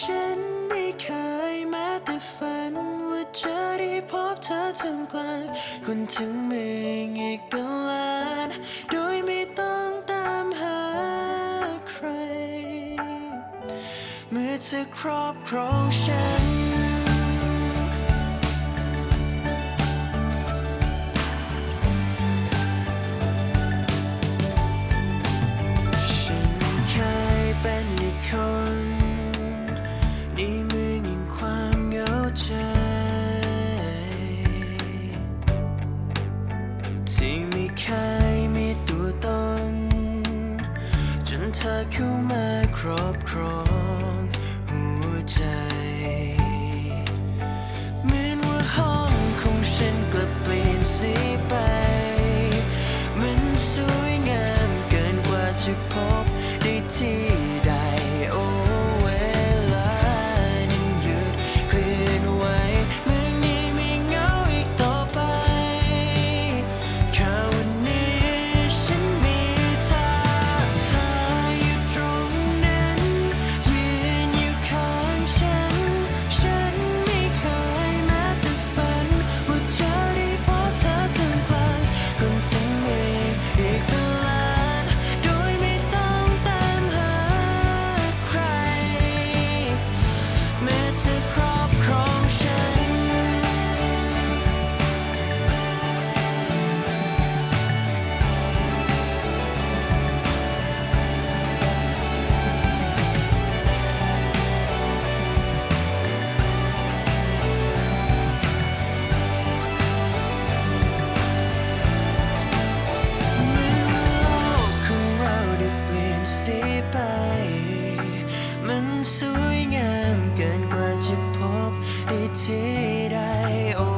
ฉันไม่เคยแม้แต่ฝัน ว่าจะได้พบเธอท่ามกลางคนถึงเมืองอีกเป็นล้าน โดยไม่ต้องตามหาใคร เมื่อเธอครอบครองฉัน รอบครองหัวใจเหมือนว่าห้องของฉันกลับเปลี่ยนสีไป มันสวยงามเกินกว่าจะพบได้ที่ did I